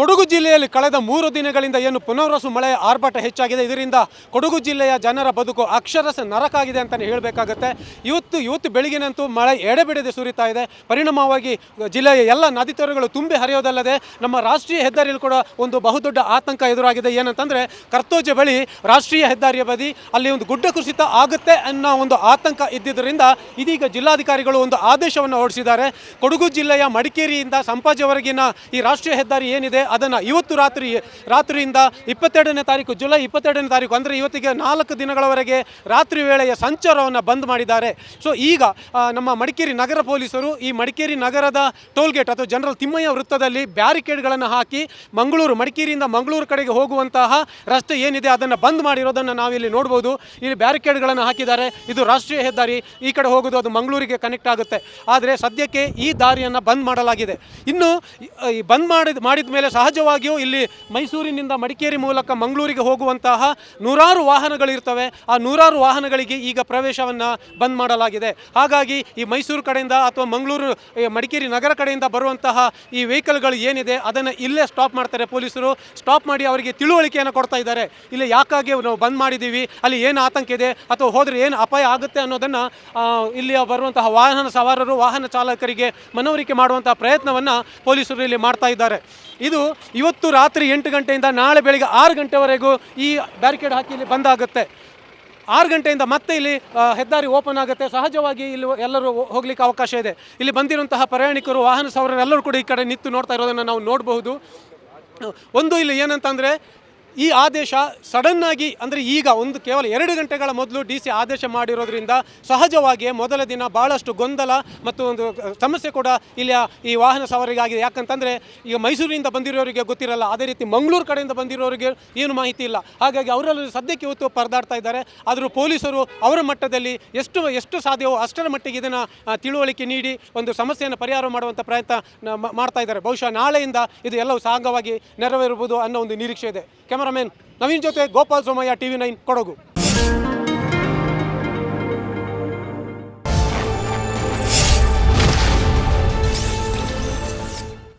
ಕೊಡಗು ಜಿಲ್ಲೆಯಲ್ಲಿ ಕಳೆದ ಮೂರು ದಿನಗಳಿಂದ ಏನು ಪುನರ್ವಸು ಮಳೆ ಆರ್ಭಟ ಹೆಚ್ಚಾಗಿದೆ. ಇದರಿಂದ ಕೊಡಗು ಜಿಲ್ಲೆಯ ಜನರ ಬದುಕು ಅಕ್ಷರಸ ನರಕಾಗಿದೆ ಅಂತಲೇ ಹೇಳಬೇಕಾಗುತ್ತೆ. ಇವತ್ತು ಇವತ್ತು ಬೆಳಗಿನಂತೂ ಮಳೆ ಎಡೆಬಿಡದೆ ಸುರಿತಾ ಇದೆ. ಪರಿಣಾಮವಾಗಿ ಜಿಲ್ಲೆಯ ಎಲ್ಲ ನದಿ ತೊರೆಗಳು ತುಂಬಿ ಹರಿಯೋದಲ್ಲದೆ ನಮ್ಮ ರಾಷ್ಟ್ರೀಯ ಹೆದ್ದಾರಿಯಲ್ಲಿ ಕೂಡ ಒಂದು ಬಹುದೊಡ್ಡ ಆತಂಕ ಎದುರಾಗಿದೆ. ಏನಂತಂದರೆ ಕರ್ತೋಜ ಬಳಿ ರಾಷ್ಟ್ರೀಯ ಹೆದ್ದಾರಿಯ ಬದಿ ಅಲ್ಲಿ ಒಂದು ಗುಡ್ಡ ಕುಸಿತ ಆಗುತ್ತೆ ಅನ್ನೋ ಒಂದು ಆತಂಕ ಇದ್ದಿದ್ದರಿಂದ ಇದೀಗ ಜಿಲ್ಲಾಧಿಕಾರಿಗಳು ಒಂದು ಆದೇಶವನ್ನು ಹೊರಡಿಸಿದ್ದಾರೆ. ಕೊಡಗು ಜಿಲ್ಲೆಯ ಮಡಿಕೇರಿಯಿಂದ ಸಂಪಾಜೆವರೆಗಿನ ಈ ರಾಷ್ಟ್ರೀಯ ಹೆದ್ದಾರಿ ಏನಿದೆ ಅದನ್ನು ಇವತ್ತು ರಾತ್ರಿ, ರಾತ್ರಿಯಿಂದ ಇಪ್ಪತ್ತೆರಡನೇ ತಾರೀಕು, ಜುಲೈ ಇಪ್ಪತ್ತೆರಡನೇ ತಾರೀಕು, ಅಂದರೆ ಇವತ್ತಿಗೆ ನಾಲ್ಕು ದಿನಗಳವರೆಗೆ ರಾತ್ರಿ ವೇಳೆಯ ಸಂಚಾರವನ್ನು ಬಂದ್ ಮಾಡಿದ್ದಾರೆ. ಸೊ ಈಗ ನಮ್ಮ ಮಡಿಕೇರಿ ನಗರ ಪೊಲೀಸರು ಈ ಮಡಿಕೇರಿ ನಗರದ ಟೋಲ್ಗೇಟ್ ಅಥವಾ ಜನರಲ್ ತಿಮ್ಮಯ್ಯ ವೃತ್ತದಲ್ಲಿ ಬ್ಯಾರಿಕೇಡ್ಗಳನ್ನು ಹಾಕಿ ಮಂಗಳೂರು, ಮಡಿಕೇರಿಯಿಂದ ಮಂಗಳೂರು ಕಡೆಗೆ ಹೋಗುವಂತಹ ರಸ್ತೆ ಏನಿದೆ ಅದನ್ನು ಬಂದ್ ಮಾಡಿರೋದನ್ನು ನಾವಿಲ್ಲಿ ನೋಡ್ಬೋದು. ಇಲ್ಲಿ ಬ್ಯಾರಿಕೇಡ್ಗಳನ್ನು ಹಾಕಿದ್ದಾರೆ. ಇದು ರಾಷ್ಟ್ರೀಯ ಹೆದ್ದಾರಿ. ಈ ಕಡೆ ಹೋಗೋದು ಅದು ಮಂಗಳೂರಿಗೆ ಕನೆಕ್ಟ್ ಆಗುತ್ತೆ. ಆದರೆ ಸದ್ಯಕ್ಕೆ ಈ ದಾರಿಯನ್ನು ಬಂದ್ ಮಾಡಲಾಗಿದೆ. ಇನ್ನು, ಈ- ಬಂದ್ ಮಾಡಿದ ಮಾಡಿದ ಮೇಲೆ ಸಹಜವಾಗಿಯೂ ಇಲ್ಲಿ ಮೈಸೂರಿನಿಂದ ಮಡಿಕೇರಿ ಮೂಲಕ ಮಂಗಳೂರಿಗೆ ಹೋಗುವಂತಹ ನೂರಾರು ವಾಹನಗಳಿರ್ತವೆ. ಆ ನೂರಾರು ವಾಹನಗಳಿಗೆ ಈಗ ಪ್ರವೇಶವನ್ನು ಬಂದ್ ಮಾಡಲಾಗಿದೆ. ಹಾಗಾಗಿ ಈ ಮೈಸೂರು ಕಡೆಯಿಂದ ಅಥವಾ ಮಂಗಳೂರು ಮಡಿಕೇರಿ ನಗರ ಕಡೆಯಿಂದ ಬರುವಂತಹ ಈ ವೆಹಿಕಲ್ಗಳು ಏನಿದೆ ಅದನ್ನು ಇಲ್ಲೇ ಸ್ಟಾಪ್ ಮಾಡ್ತಾರೆ ಪೊಲೀಸರು. ಸ್ಟಾಪ್ ಮಾಡಿ ಅವರಿಗೆ ತಿಳುವಳಿಕೆಯನ್ನು ಕೊಡ್ತಾ ಇದ್ದಾರೆ. ಇಲ್ಲಿ ಯಾಕಾಗಿ ನಾವು ಬಂದ್ ಮಾಡಿದ್ದೀವಿ ಅಲ್ಲಿ ಏನು ಆತಂಕ ಇದೆ, ಅಥವಾ ಹೋದರೆ ಏನು ಅಪಾಯ ಆಗುತ್ತೆ ಅನ್ನೋದನ್ನು ಇಲ್ಲಿ ಬರುವಂತಹ ವಾಹನ ಸವಾರರು, ವಾಹನ ಚಾಲಕರಿಗೆ ಮನವರಿಕೆ ಮಾಡುವಂತಹ ಪ್ರಯತ್ನವನ್ನು ಪೊಲೀಸರು ಇಲ್ಲಿ ಮಾಡ್ತಾ ಇದ್ದಾರೆ. ಇದು ಇವತ್ತು ರಾತ್ರಿ ಎಂಟು ಗಂಟೆಯಿಂದ ನಾಳೆ ಬೆಳಿಗ್ಗೆ ಆರು ಗಂಟೆವರೆಗೂ ಈ ಬ್ಯಾರಿಕೇಡ್ ಹಾಕಿ ಇಲ್ಲಿ ಬಂದಾಗುತ್ತೆ. ಆರು ಗಂಟೆಯಿಂದ ಮತ್ತೆ ಇಲ್ಲಿ ಹೆದ್ದಾರಿ ಓಪನ್ ಆಗುತ್ತೆ. ಸಹಜವಾಗಿ ಇಲ್ಲಿ ಎಲ್ಲರೂ ಹೋಗ್ಲಿಕ್ಕೆ ಅವಕಾಶ ಇದೆ. ಇಲ್ಲಿ ಬಂದಿರುವಂತಹ ಪ್ರಯಾಣಿಕರು, ವಾಹನ ಸವಾರರು ಎಲ್ಲರೂ ಕೂಡ ಈ ಕಡೆ ನಿಂತು ನೋಡ್ತಾ ಇರೋದನ್ನು ನಾವು ನೋಡಬಹುದು. ಒಂದು ಇಲ್ಲಿ ಏನಂತಂದರೆ ಈ ಆದೇಶ ಸಡನ್ನಾಗಿ ಅಂದರೆ ಈಗ ಒಂದು ಕೇವಲ ಎರಡು ಗಂಟೆಗಳ ಮೊದಲು ಡಿ ಸಿ ಆದೇಶ ಮಾಡಿರೋದ್ರಿಂದ ಸಹಜವಾಗಿಯೇ ಮೊದಲ ದಿನ ಭಾಳಷ್ಟು ಗೊಂದಲ ಮತ್ತು ಒಂದು ಸಮಸ್ಯೆ ಕೂಡ ಇಲ್ಲಿ ಈ ವಾಹನ ಸವಾರಿಗಾಗಿದೆ. ಯಾಕಂತಂದರೆ ಈಗ ಮೈಸೂರಿನಿಂದ ಬಂದಿರೋರಿಗೆ ಗೊತ್ತಿರಲ್ಲ, ಅದೇ ರೀತಿ ಮಂಗಳೂರು ಕಡೆಯಿಂದ ಬಂದಿರೋರಿಗೆ ಏನು ಮಾಹಿತಿ ಇಲ್ಲ. ಹಾಗಾಗಿ ಅವರಲ್ಲಿ ಸದ್ಯಕ್ಕೆ ಇವತ್ತು ಪರದಾಡ್ತಾ ಇದ್ದಾರೆ. ಆದರೂ ಪೊಲೀಸರು ಅವರ ಮಟ್ಟದಲ್ಲಿ ಎಷ್ಟು ಎಷ್ಟು ಸಾಧ್ಯವೋ ಅಷ್ಟರ ಮಟ್ಟಿಗೆ ಇದನ್ನು ತಿಳುವಳಿಕೆ ನೀಡಿ ಒಂದು ಸಮಸ್ಯೆಯನ್ನು ಪರಿಹಾರ ಮಾಡುವಂಥ ಪ್ರಯತ್ನ ಮಾಡ್ತಾ ಇದ್ದಾರೆ. ಬಹುಶಃ ನಾಳೆಯಿಂದ ಇದು ಎಲ್ಲವೂ ಸಾಂಗವಾಗಿ ನೆರವೇರಬಹುದು ಅನ್ನೋ ಒಂದು ನಿರೀಕ್ಷೆ ಇದೆ. ಕ್ಯಾಮರಾಮನ್ ನವೀನ್ ಜೊತೆ ಗೋಪಾಲ್ ಸೋಮಯ್ಯ ಟಿವಿ ನೈನ್ ಕೊಡಗು.